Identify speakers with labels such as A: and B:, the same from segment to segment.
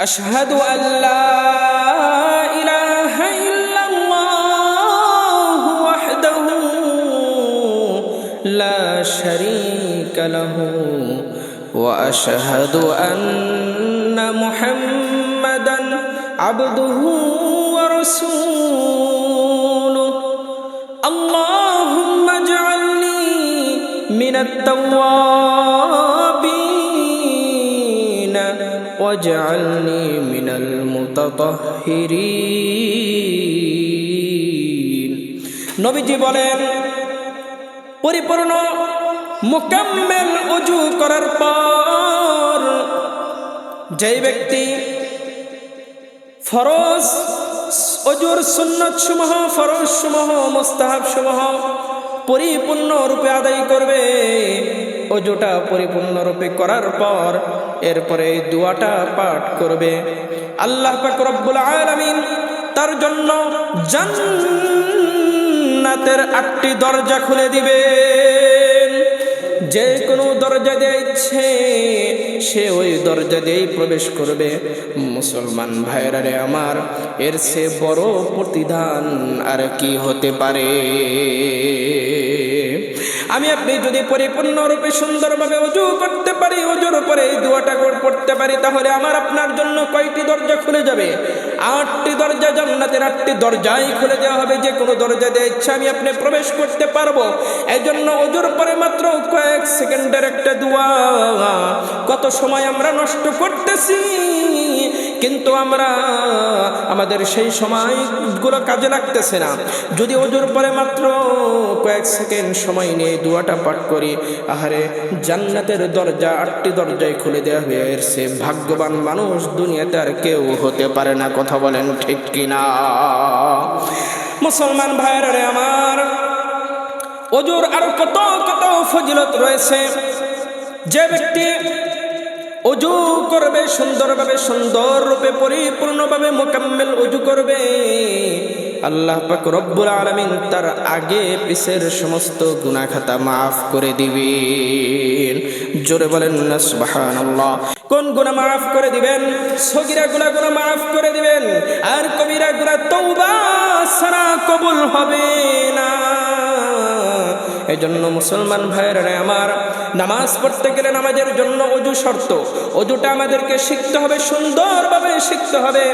A: أشهد أن لا إله إلا الله وحده لا شريك له وأشهد أن محمدا عبده ورسوله. اللهم اجعلني من التوابين واجعلني من المتطهرين নবীজি বলেন পরিপূর্ণ মোকাম্মেল অজু করার পর যেই ব্যক্তি ফরজ অজুর সুন্নত সমূহ ফরজ সমূহ মোস্তাহাব সমূহ পরিপূর্ণ রূপে আদায় করবে অজুটা পরিপূর্ণ রূপে করার পর এরপরে এই দুয়াটা পাঠ করবে। আল্লাহ পাক রব্বুল আলামিন তার জন্য জান্নাতের আটটি দরজা খুলে দিবে যে কোনো দরজা দিয়ে ইচ্ছে, সে ওই দরজা দিয়েই প্রবেশ করবে। মুসলমান ভাইরা রে আমার, এর সে বড় প্রতিদান আর কি হতে পারে? আমি আপনি যদি পরিপূর্ণরূপে সুন্দরভাবে অজু করতে পারি অজুর উপরে এই দুয়াটা পড়তে পারি, তাহলে আমার আপনার জন্য কয়টি দরজা খুলে যাবে? আটটি দরজা, জান্নাতের আটটি দরজাই খুলে দেওয়া হবে। যে কোনো দরজা দিয়ে ইচ্ছা আমি আপনি প্রবেশ করতে পারব। এই জন্য অজুর পরে মাত্র কয়েক সেকেন্ডের একটা দুয়া। কত সময় আমরা নষ্ট করতেছি? কিন্তু আমরা আমাদের সেই সময়গুলো কাজে লাগতেছে না। যদি ওজোর পরে মাত্র কয়েক সেকেন্ড সময় নিয়ে দুয়াটা পাঠ করি, আহারে জান্নাতের দরজা আটটি দরজায় খুলে দেওয়া হয়ে এর ভাগ্যবান মানুষ দুনিয়াতে আর কেউ হতে পারে না, কথা বলেন ঠিক কিনা? মুসলমান ভাইয়েরা আমার, ওজোর আরও কত কত ফজিলত রয়েছে। যে ব্যক্তি অজু করবে, সুন্দরভাবে, সুন্দর রূপে, পরিপূর্ণভাবে মোকাম্মেল অজু করবে। আল্লাহ পাক রব্বুল আলামিন তার আগে পিছের সমস্ত গুনাহ খাতা মাফ করে দিবেন। জোরে বলেন না, সুবহানাল্লাহ। কোন গুনাহ মাফ করে দিবেন? সগিরা গুনাহ গুনাহ মাফ করে দিবেন। আর কবিরা গুনাহ তওবা সারা কবুল হবে না। এই জন্য মুসলমান ভাইয়েরা, আমার নামাজ পড়তে গেলে নামাজের জন্য অজু শর্ত। অজুটা আমাদেরকে শিখতে হবে, সুন্দরভাবে শিখতে হবে।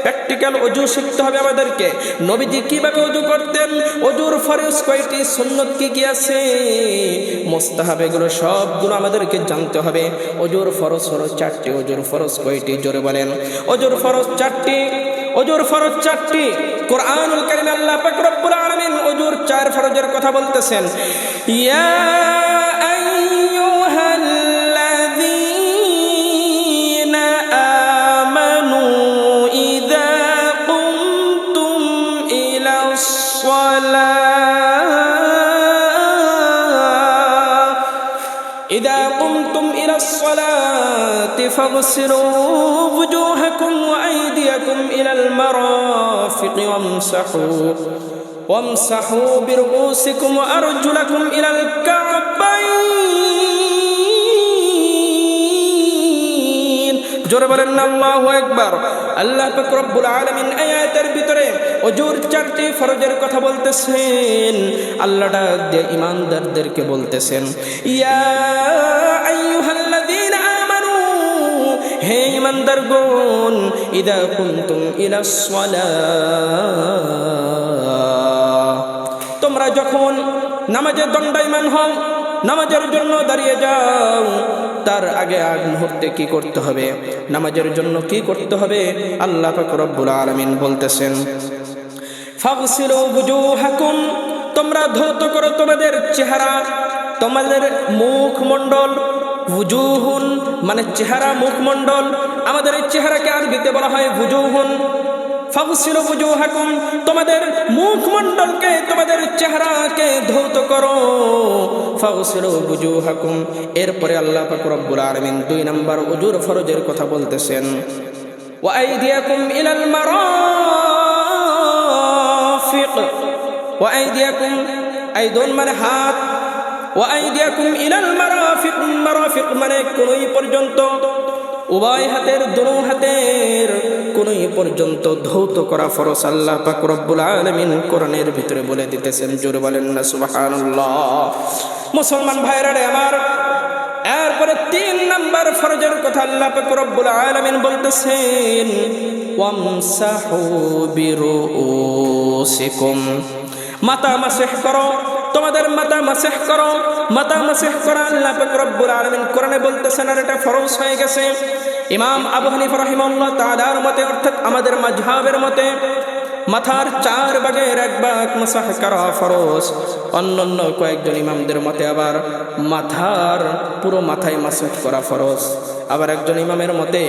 A: প্র্যাকটিক্যাল অজু শিখতে হবে আমাদেরকে। নবীজি কীভাবে অজু করতেন? অজুর ফরজ কয়টি? সুন্নত কি কি আছে? মোস্তাহাব এগুলো সবগুলো আমাদেরকে জানতে হবে। অজুর ফরজ ফরজ চারটি, অজুর ফরজ কয়টি? জোরে বলেন। অজুর ফরজ চারটি, অজুর ফরজ চারটি। কোরআনুল কারীম আল্লাহ পাক রব্বুল আলামিন অজুর চার ফরজের কথা বলতেছেন। ইয়া إذا قمتم إلى الصلاة فاغسلوا وجوهكم وأيديكم إلى المرافق وامسحوا وامسحوا برؤوسكم وأرجلكم إلى الكعبين জোরে বলেন না আল্লাহু আকবার আল্লাহ পাক রব্বুল আলামিন আয়াতের ভিতরে অজুর চারটি ফরজের কথা বলতেছেন। আল্লাহ ডাক দিয়ে ইমানদারদেরকে বলতেছেন, ইয়া আইয়ুহাল্লাযীনা আমানু, হে ইদা কুনতুম ইলা তোমরা যখন নামাজের দণ্ডায়মান হও, নামাজের জন্য দাঁড়িয়ে যাও, তার আগে আগ মুহূর্তে কি করতে হবে? নামাজের জন্য কি করতে হবে? আল্লাহ পাক রব্বুল আলামিন বলতেছেন তোমরা ধৌত করো তোমাদের চেহারা, তোমাদের মুখমণ্ডল, বুজুহুন মানে চেহারা মুখমণ্ডল, আমাদের এই চেহারাকে আরবিতে বলা হয় বুজুহুন। ফাগসিলু বুজুহাকুম, তোমাদের মুখমণ্ডলকে, তোমাদের চেহারাকে ধৌত করো। ফাগসিলু বুজুহাকুম, এরপরে আল্লাহ পাক আলামিন দুই নাম্বার উজুর ফরজের কথা বলতেছেন। ওয়া আইদিয়াকুম ইলাল মারাফিক ওয়া আইদিয়াকুম আইদুন মানে হাত আইদিয়াকুম ইলাল মারাফিক মারাফিক মানে কোনই পর্যন্ত উভয় হাতের দোনো হাতে পর্যন্ত ধৌত করা ফরস আল্লাহ পাক রব্বুল আলামিন কোরআনের ভিতরে বলে দিতেছেন। জোরে বলেন না, সুবহানাল্লাহ। মুসলমান ভাইরা রে আমার এরপরে তিন নাম্বার ফরজের কথা আল্লাহ পাক রব্বুল আলামিন বলতেছেন, ওয়ামসাহু বিরুউসিকুম। মাথা মাসিহ করো, তোমাদের মাথা মাসিহ করো। মাথা মাসিহ করা আল্লাহ পাক রব্বুল আলামিন কোরআনে বলতেছেন, আর এটা ফরজ হয়ে গেছে। ইমাম আবু হানিফা রাহিমাহুল্লাহ তাআলার মতে, অর্থাৎ আমাদের মাযহাবের মতে মাথার চার বাগের এক ভাগ মাসাহ করা ফরজ। অন্যান্য কয়েকজন ইমামদের মতে আবার মাথার পুরো মাথায় মাসাহ করা ফরজ। আবার একজন ইমামের মতে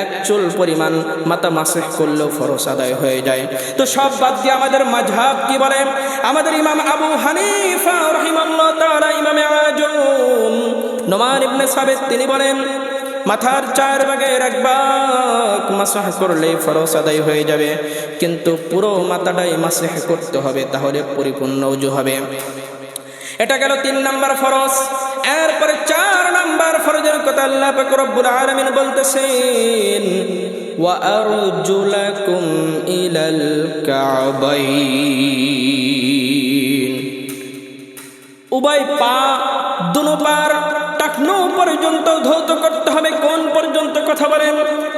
A: এক চুল পরিমাণ মাথা মাসেহ করলেও ফরজ আদায় হয়ে যায়। তো সব বাদ দিয়ে আমাদের মাঝহাব কি বলে? আমাদের ইমাম আবু হানিফা রহিমাল্লাহ তাআলা ইমামে আজম। নোমান ইবনে সাবিত তিনি বলেন মাথার চার ভাগের এক ভাগ মাসাহ করলে ফরজ আদায় হয়ে যাবে। কিন্তু পুরো মাথাটাই মাসেহ করতে হবে, তাহলে পরিপূর্ণ উজু হবে। এটা গেল তিন নাম্বার ফরজ। এরপরে চার নাম্বার ফরজের কথা আল্লাহ রব্বুল আলামিন বলতেছেন আরজুলাকুম ইলাল কাবাইন। উভয় পা, দুনো পার টাকনু পর্যন্ত ধৌত করতে হবে। কোন পর্যন্ত কথা বলেন?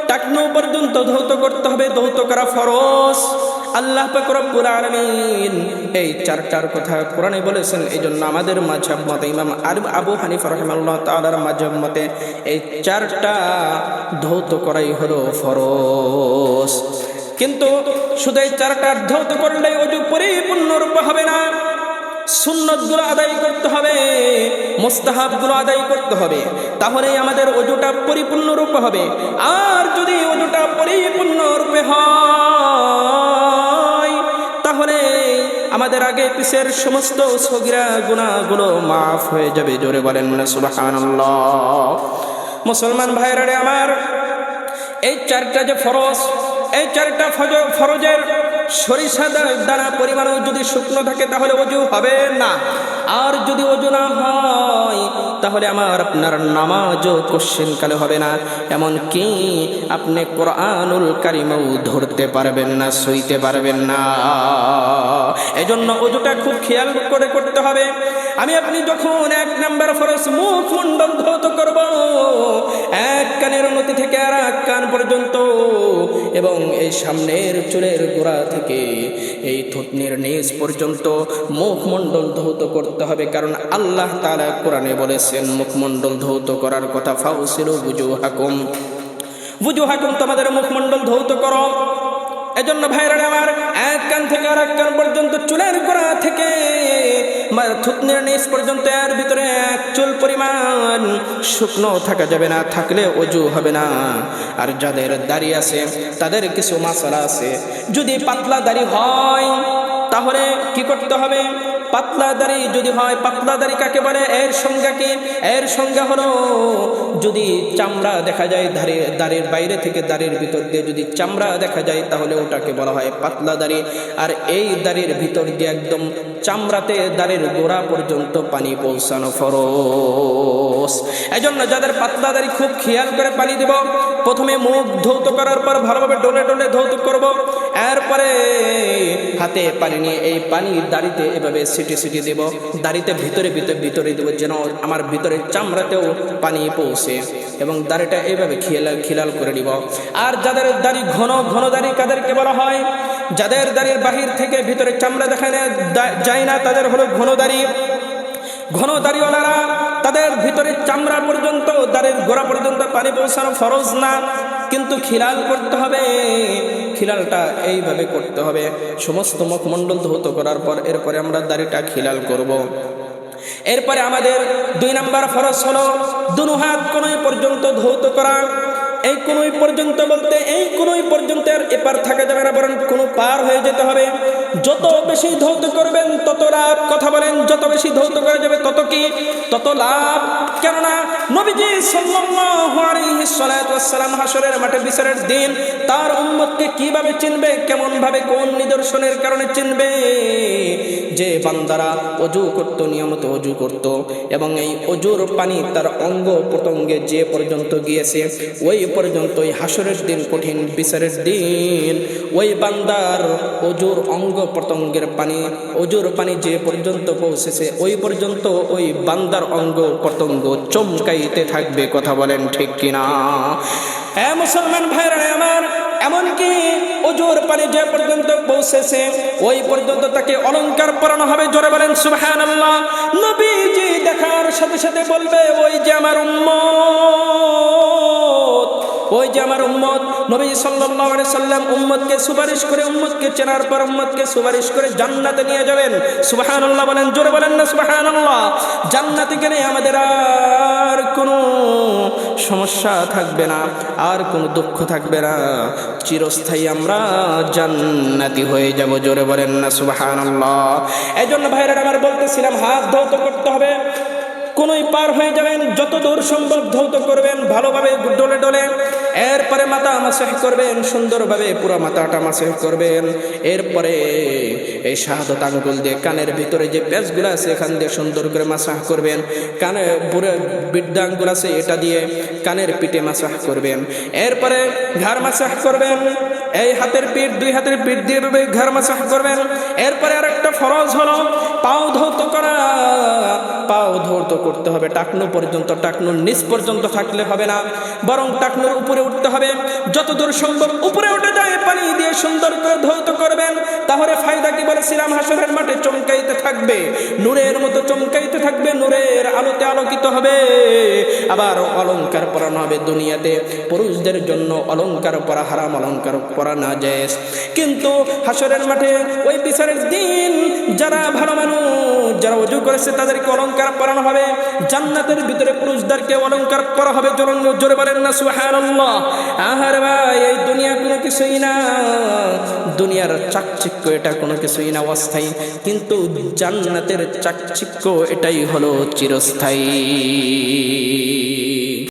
A: টাকনু পর্যন্ত ধৌত করতে হবে। ধৌত করা ফরজ। আল্লাহ পাক রব্বুল আলামিন এই চারটার কথা কোরআনে বলেছেন। এই জন্য আমাদের মাঝহাব মতে ইমাম আর আবু হানিফা রহমাল্লাহ তাআলার মাঝহাব মতে এই চারটা ধৌত করাই হলো ফরজ। কিন্তু শুধু এই চারটা ধৌত করলেই অজু পরিপূর্ণরূপে হবে না। সুন্নতগুলো আদায় করতে হবে, মোস্তাহাবগুলো আদায় করতে হবে। তাহলেই আমাদের অজুটা পরিপূর্ণ রূপে হবে। আর যদি অজুটা পরিপূর্ণ রূপে হয়, তাহলে আমাদের আগে পিছের সমস্ত সগিরা গুণাগুলো মাফ হয়ে যাবে। জোরে বলেন মুসলমান ভাইরারে আমার, এই চারটা যে ফরজ, এই চারটা ফরজের সরিষা দ্বারা পরিমাণ পরিমাণও যদি শুকনো থাকে তাহলে অজু হবে না। আর যদি অজু না হয়, তাহলে আমার আপনার নামাজও কোশ্চেন কালে হবে না। এমন কি আপনি কোরআনুল কারিমও ধরতে পারবেন না, সইতে পারবেন না। এজন্য অজুটা খুব খেয়াল করে করতে হবে। আমি আপনি যখন এক নাম্বার ফরস মুখ মন্ডল ধৌত করব, এক কানের উন্নতি থেকে আর এক কান পর্যন্ত, এবং এই সামনের চুলের গোড়া থেকে এই থুতনির নিচ পর্যন্ত মুখমণ্ডল ধৌত করতে হবে, কারণ আল্লাহ তাআলা কোরআনে বলেছেন, মুখমণ্ডল ধৌত করার কথা ফাউসিলু বুজু হাকুম বুজু হাকুম তোমাদের মুখমণ্ডল ধৌত করো। এজন্য ভাইরা আমার, এক কান থেকে আর এক কান পর্যন্ত চুলের গোড়া থেকে থুতনির নিচ পর্যন্ত এর ভিতরে এক চুল পরিমাণ শুকনো থাকা যাবে না, থাকলে অজু হবে না। আর যাদের দাড়ি আছে, তাদের কিছু মশলা আছে। যদি পাতলা দাড়ি হয়, তাহলে কি করতে হবে? পাতলা দাড়ি যদি হয় পাতলা দাড়ি কাকে বলে? এর সংজ্ঞা কি? এর সংজ্ঞা হলো, যদি চামড়া দেখা যায় দাড়ি, দাড়ির বাইরে থেকে দাড়ির ভিতর দিয়ে যদি চামড়া দেখা যায়, তাহলে ওটাকে বলা হয় পাতলা দাড়ি আর এই দাড়ির ভিতর দিয়ে একদম চামড়াতে দাড়ির গোড়া পর্যন্ত পানি পৌঁছানো ফরস এজন্য যাদের পাতলা দাড়ি খুব খেয়াল করে পানি দিব, প্রথমে মুখ ধৌত করার পর ভালোভাবে ডলে ডলে ধৌত করব। এরপরে হাতে পানি নিয়ে এই পানি দাড়িতে এভাবে সিটি সিটি দেব। দাড়িতে ভিতরে ভিতরে ভিতরে দেবো যেন আমার ভিতরে চামড়াতেও পানি পৌঁছে এবং দাড়িটা এইভাবে খিয়াল খিলাল করে নিব। আর যাদের দাড়ি ঘন ঘন দাড়ি কাদেরকে বলা হয়, যাদের দাড়ির বাহির থেকে ভিতরে চামড়া দেখা যায় না, তাদের হলো ঘন দাড়ি। ঘন দাড়িওয়ালারা তাদের ভিতরে চামড়া পর্যন্ত, দাড়ির গোড়া পর্যন্ত পানি পৌঁছানো ফরজ না। কিন্তু খিলাল করতে হবে। খিলালটা এইভাবে করতে হবে। সমস্ত মুখমণ্ডল ধৌত করার পর এরপরে আমরা দাড়িটা খিলাল করব। এরপরে আমাদের দুই নাম্বার ফরজ হলো দুনো হাত কোনোই পর্যন্ত ধৌত করা। এই কোনোই পর্যন্ত বলতে এই কোনোই পর্যন্ত এপার থাকা যাবে না, বরং কোনো পার হয়ে যেতে হবে। যত বেশি ধৌত করবেন, তত লাভ, কথা বলেন, যত বেশি ধৌত করা যাবে তত কি? তত লাভ। কেননা নবীজি সাল্লাল্লাহু আলাইহি ওয়াসসালাম হাসরের মাঠে বিচারের দিন, তার উম্মতকে কীভাবে চিনবে কেমন ভাবে কোন নিদর্শনের কারণে চিনবে? যে বান্দারা অজু করত, নিয়মিত অজু করত, এবং এই অজুর পানি তার অঙ্গ প্রত্যঙ্গে যে পর্যন্ত গিয়েছে, ওই পর্যন্ত ওই হাসরের দিন কঠিন বিচারের দিন। ওই বান্দার অজুর অঙ্গ প্রত্যঙ্গের পানি, অজুর পানি যে পর্যন্ত পৌঁছেছে, ওই পর্যন্ত ওই বান্দার অঙ্গ প্রত্যঙ্গ চমকাইতে থাকবে, কথা বলেন ঠিক কিনা? হ্যাঁ মুসলমান ভাইরা, আমার এমনকি অজুর পানি যে পর্যন্ত পৌঁছেছে, ওই পর্যন্ত তাকে অলঙ্কার পরানো হবে, জোরে বলেন সুবহান আল্লাহ নবীজি দেখার সাথে সাথে বলবে, ওই যে আমার উম্মত। ওই যে আমার উম্মত, নবী আলাইহি সাল্লাম উম্মতকে সুপারিশ করে উম্মতকে চেনার পর উম্মতকে সুপারিশ করে জান্নাতে নিয়ে যাবেন। সুবহানাল্লাহ বলেন, জোরে বলেন না, সুবহানাল্লাহ। জান্নাতে গেলে আমাদের আর কোনো সমস্যা থাকবে না, আর কোনো দুঃখ থাকবে না। চিরস্থায়ী আমরা জান্নাতি হয়ে যাব, জোরে বলেন না, সুবহানাল্লাহ। এই জন্য ভাইরা আমার বলতেছিলাম, হাত ধৌত করতে হবে। কোনোই পার হয়ে যাবেন যত দূর সম্ভব ধৌত করবেন, ভালোভাবে ডলে ডলে। এরপরে মাথা মাসেহ করবেন, সুন্দরভাবে পুরো মাথাটা মাসেহ করবেন। এরপরে এই শাহাদত আঙ্গুল দিয়ে কানের ভিতরে যে প্যাচগুলো আছে, এখান দিয়ে সুন্দর করে মাসাহ করবেন। কানে বুড়ে বৃদ্ধাঙ্গুল আছে, এটা দিয়ে কানের পিঠে মাসাহ করবেন। এরপরে ঘাড় মাসাহ করবেন। এই হাতের পিঠ, দুই হাতের পিঠ দিয়ে এভাবে ঘাড় মাসাহ করবেন। এরপরে আরেকটা ফরজ হলো, পাও ধৌত করা। পাও ধৌত করতে হবে, টাকনু পর্যন্ত, টাকনুর নিচ পর্যন্ত থাকলে হবে না। বরং টাকনুর উপরে উঠতে হবে। যতদূর সম্ভব উপরে উঠে যায়, পানি দিয়ে সুন্দর করে ধৌত করবেন। তাহলে ফায়দা কি বলেছিলাম হাসরের মাঠে চমকাইতে থাকবে। নূরের মতো চমকাইতে থাকবে, নূরের আলোতে আলোকিত হবে। আবার অলংকার পরানো হবে দুনিয়াতে। পুরুষদের জন্য অলংকার পরা হারাম, অলংকার পরা না যায়। কিন্তু হাসরের মাঠে ওই বিচারের দিন, যারা ভালো মানুষ, যারা অজু করেছে, তাদেরকে অলংকার পরানো হবে। জান্নাতের ভিতরে পুরুষদেরকে অলংকার করা হবে। জোরে জোরে বলেন না, সুবহানাল্লাহ। আহার ভাই, এই দুনিয়া কোনো কিছুই না। দুনিয়ার চাকচিক্য এটা কোনো কিছুই না, অস্থায়ী। কিন্তু জান্নাতের চাকচিক্য এটাই হলো চিরস্থায়ী।